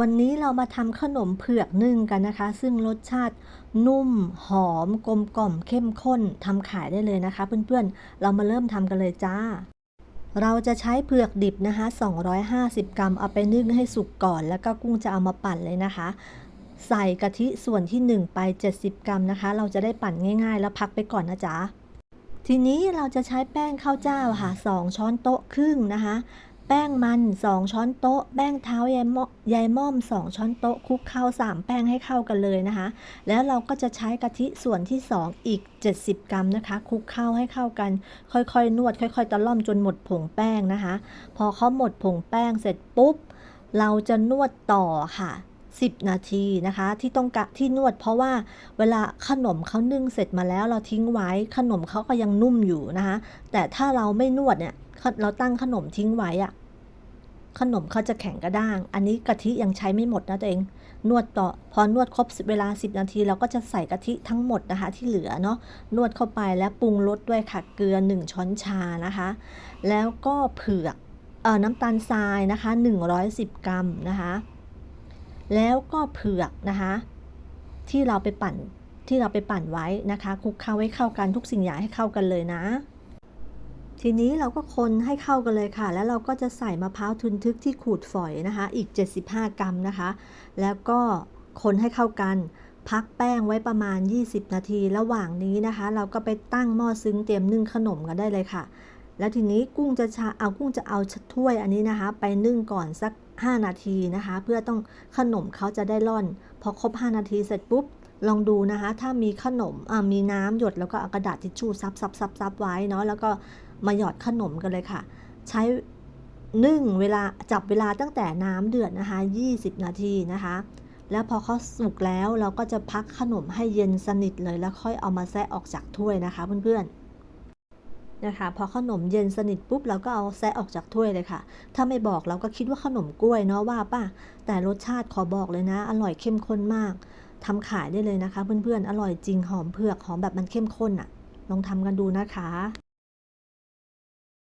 วันนี้เรามาทำขนมเผือกนึ่งกันนะคะ ซึ่งรสชาตินุ่มหอมกลมกล่อมเข้มข้นทำขายได้เลยนะคะ เพื่อนๆ เรามาเริ่มทำกันเลยจ้า เราจะใช้เผือกดิบนะคะ 250 กรัมเอาไปนึ่งให้สุกก่อน แล้วก็กุ้งจะเอามาปั่นเลยนะคะ ใส่กะทิส่วนที่ 1 ไป 70 กรัมนะคะ เราจะได้ปั่นง่าย ๆ แล้วพักไปก่อนนะจ๊ะทีนี้เราจะใช้แป้งข้าวเจ้าค่ะ 2 ช้อนโต๊ะครึ่งนะคะ แป้งมัน 2 ช้อนโต๊ะ แป้งเท้ายายม่อมยายม่อม 2 ช้อนโต๊ะคลุกเข้า 3 แป้งให้เข้ากันเลยนะคะ แล้วเราก็จะใช้กะทิส่วนที่ 2 อีก 70 กรัมนะคะคลุกเข้าให้เข้ากัน ค่อยๆ นวด ค่อย ๆ ตะล่อมจนหมดผงแป้งนะคะ พอเขาหมดผงแป้งเสร็จปุ๊บ เราจะนวดต่อค่ะ10 นาทีนะคะที่ต้องกะที่นวดเพราะว่าเวลาขนมเขานึ่งเสร็จมาแล้วเราทิ้งไว้ขนมเขาก็ยังนุ่มอยู่นะคะแต่ถ้าเราไม่นวดเนี่ย เราตั้งขนมทิ้งไว้อะขนมเขาจะแข็งกระด้าง อันนี้กะทิยังใช้ไม่หมดนะตัวเอง นวดต่อ พอนวดครบเวลา 10 นาที เราก็จะใส่กะทิทั้งหมดนะคะ ที่เหลือเนาะ นวดเข้าไปแล้วปรุงรสด้วยค่ะ เกลือ 1 ช้อนชานะคะ แล้วก็เผือก เอ่อ น้ำตาลทรายนะคะ 110 กรัมนะคะ แล้วก็เผือกนะคะ ที่เราไปปั่น ที่เราไปปั่นไว้นะคะคลุกเคล้าให้เข้ากันทุกสิ่งอย่างให้เข้ากันเลยนะ ทีนี้เราก็คนให้เข้ากันเลยค่ะ แล้วเราก็จะใส่มะพร้าวทุนทึกที่ขูดฝอยนะคะ อีก 75 กรัมนะคะ แล้วก็คนให้เข้ากัน พักแป้งไว้ประมาณ 20 นาที ระหว่างนี้นะคะ เราก็ไปตั้งหม้อซึ้งเตรียมนึ่งขนมกันได้เลยค่ะ แล้วทีนี้กุ้งจะชาเอากุ้งจะเอาถ้วยอันนี้นะคะ ไปนึ่งก่อนสัก 5 นาทีนะคะ เพื่อต้องขนมเขาจะได้ร่อน พอครบ 5 นาทีเสร็จปุ๊บลองดูนะคะ ถ้ามีขนมมีน้ำหยดแล้วก็กระดาษทิชชู่ซับซับซับซับไว้เนาะแล้วก็ มาหยอดขนมกันเลยค่ะ ใช้นึ่งเวลาจับเวลาตั้งแต่น้ำเดือดนะคะ 20 นาทีนะคะ แล้วพอเขาสุกแล้วเราก็จะพักขนมให้เย็นสนิทเลยแล้วค่อยเอามาแซะออกจากถ้วยนะคะเพื่อนๆนะคะพอขนมเย็นสนิทปุ๊บเราก็เอาแซะออกจากถ้วยเลยค่ะ ถ้าไม่บอกเราก็คิดว่าขนมกล้วยเนาะว่าป่ะ แต่รสชาติขอบอกเลยนะ อร่อยเข้มข้นมากทำขายได้เลยนะคะ เพื่อนๆ อร่อยจริงหอมเผือกหอมแบบมันเข้มข้นอะ่ะ ลองทำกันดูนะคะ